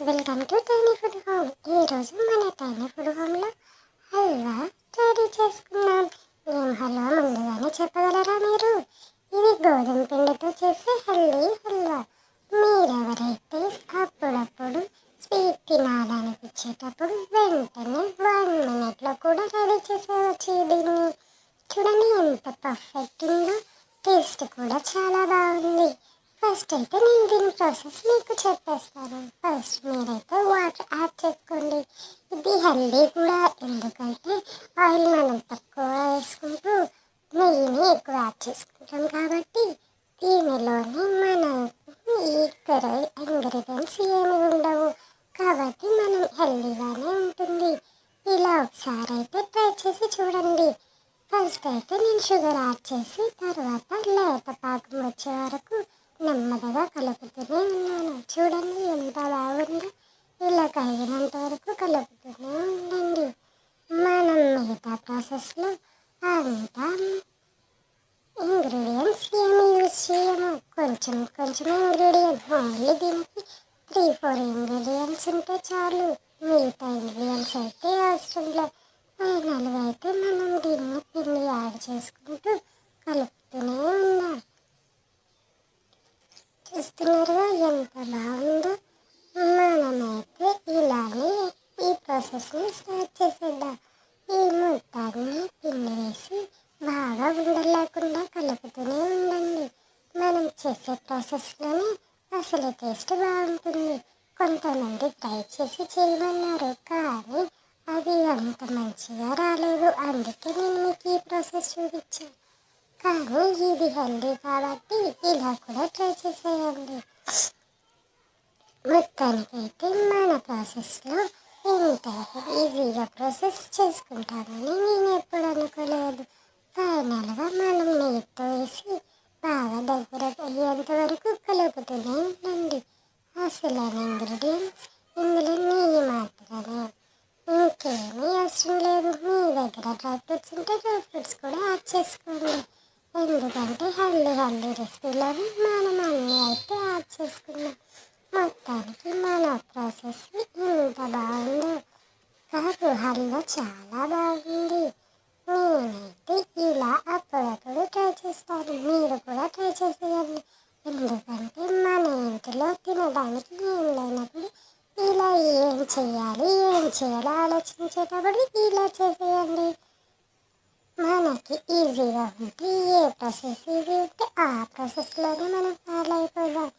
Welcome to tiny food home ఈరోజు మన tiny food హోమ్లో హల్వా రెడీ చేసుకున్నాం ఏం హల్వా ముందుగానే చెప్పగలరా మీరు? ఇది గోధుమ పిండితో చేసే హెల్దీ హల్వా మీరెవరైతే అప్పుడప్పుడు స్వీట్ తినాలనిపించేటప్పుడు వెంటనే వన్ మినిట్లో కూడా రెడీ చేసేవచ్చు దీన్ని చూడండి ఎంత పర్ఫెక్ట్ ఉందో టేస్ట్ కూడా చాలా బాగుంది ఫస్ట్ అయితే నేను దీని ప్రాసెస్ మీకు చెప్పేస్తాను. ఫస్ట్ మీరైతే వాటర్ యాడ్ చేసుకోండి. ఇది హెల్దీ కూడా ఎందుకంటే ఆయిల్ మనం తక్కువ వేసుకుంటూ నెయ్యిని ఎక్కువ యాడ్ చేసుకుంటాం కాబట్టి దీనిలోనే మన ఇతర ఇంగ్రీడియంట్స్ ఏమి ఉండవు. కాబట్టి మనం హెల్దీగానే ఉంటుంది. ఇలా ఒకసారి అయితే ట్రై చేసి చూడండి. ఫస్ట్ అయితే నేను షుగర్ యాడ్ చేసి తర్వాత లేత పాకం వచ్చే వరకు నెమ్మదిగా కలుపుతూనే ఉన్నాను. చూడండి ఎంత బాగుందో. ఇలా కరిగినంత వరకు కలుపుతూనే ఉండండి. మనం మిగతా ప్రాసెస్లో అంతా ఇంగ్రీడియంట్స్ ఏమి యూజ్ చేయము? కొంచెం కొంచెం ఇంగ్రీడియంట్. ఓన్లీ దీనికి త్రీ ఫోర్ ఇంగ్రీడియంట్స్ ఉంటే చాలు. మిగతా ఇంగ్రీడియంట్స్ అయితే అవసరం లేదు. ఫైనల్గా అయితే మనం దీన్ని పిండి యాడ్ చేసుకుంటూ కలుపు చూస్తున్నారుగా ఎంత బాగుందో మనమైతే ఇలానే ఈ ప్రాసెస్ని స్టార్ట్ చేసేద్దాం. ఈ మొత్తాన్ని పిండి వేసి బాగా ఉండలేకుండా కలుపుతూనే ఉండండి. మనం చేసే ప్రాసెస్లోనే అసలు టేస్ట్ బాగుంటుంది. కొంతమంది ట్రై చేసి చేయమన్నారు కానీ అది అంత మంచిగా రాలేదు. అందుకే నేను మీకు ఈ ప్రాసెస్ చూపించాను. కానీ ఇది హెల్దీ కాబట్టి ఇలా కూడా ట్రై చేసేయండి. మొత్తానికైతే మన ప్రాసెస్లో ఇంత ఈజీగా ప్రాసెస్ చేసుకుంటామని నేను ఎప్పుడు అనుకోలేదు. ఫైనల్గా మనం నెయ్యితో వేసి బాగా దగ్గర అయ్యేంత వరకు కలుపుతూనే ఉండండి. అసలు ఇంగ్రీడియంట్స్ ఇందులో నెయ్యి మాత్రమే. ఇంకేమీ అవసరం లేదు. మీ దగ్గర డ్రై ఫ్రూట్స్ ఉంటే డ్రై ఫ్రూట్స్ కూడా యాడ్ చేసుకోండి. అంటే హెల్దీ హెల్దీ రెసిపీలని మనం అన్నీ అయితే యాడ్ చేసుకున్నాం. మొత్తానికి మన ప్రాసెస్ ఇంత బాగుందో. కాదు హల్వా చాలా బాగుంది. నేనైతే ఇలా అప్పుడప్పుడు ట్రై చేస్తాను. మీరు కూడా ట్రై చేసేయండి. ఎందుకంటే మన ఇంటిలో తినడానికి ఏం లేనప్పుడు ఇలా ఏం చేయాలి ఏం చేయాలో ఆలోచించేటప్పుడు ఇలా చేసేయండి. మనకి ఈజీగా ఉంటే ఏ ప్రాసెస్ ఈజీ ఉంటే ఆ ప్రాసెస్లోనే మనం ఫాలో అయిపోదాం.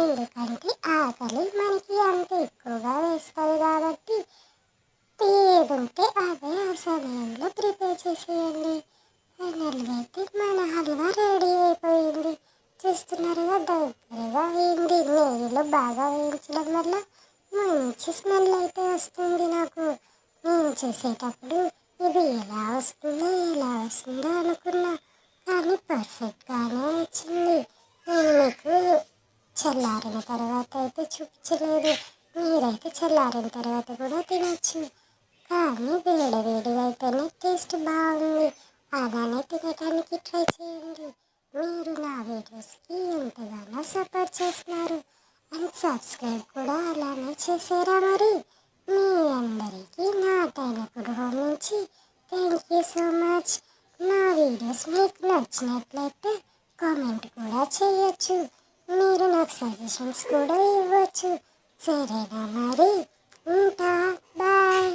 ఎందుకంటే ఆకలి మనకి అంత ఎక్కువగా వేస్తుంది కాబట్టి ఏదుంటే అదే ఆ సమయంలో ప్రిపేర్ చేసేయండి. ఫైనల్గా అయితే మన హల్వా రెడీ అయిపోయింది. చూస్తున్నారుగా దగ్గరగా అయింది. నెయ్యిలో బాగా వేయించడం వల్ల మంచి స్మెల్ అయితే వస్తుంది నాకు. నేను చేసేటప్పుడు ఇది ఎలా వస్తుందో ఎలా వస్తుందో అనుకున్నా. కానీ పర్ఫెక్ట్గానే వచ్చింది. నేను మీకు చల్లారిన తర్వాత అయితే చూపించలేదు. మీరైతే చల్లారిన తర్వాత కూడా తినచ్చు. కానీ వేడి వేడిగా అయితేనే టేస్ట్ బాగుంది. అలానే తినడానికి ట్రై చేయండి. మీరు నా వీడియోస్కి ఎంతగానో సపోర్ట్ చేస్తున్నారు. అండ్ సబ్స్క్రైబ్ కూడా అలానే చేసారా మరి? మీ అందరికీ నా టైనప్పుడు హోమ్ నుంచి చేసుకోవచ్చు మీరు నాకు సజెషన్స్ కూడా ఇవ్వచ్చు. సరేనా మరి? ఉంటా. బాయ్.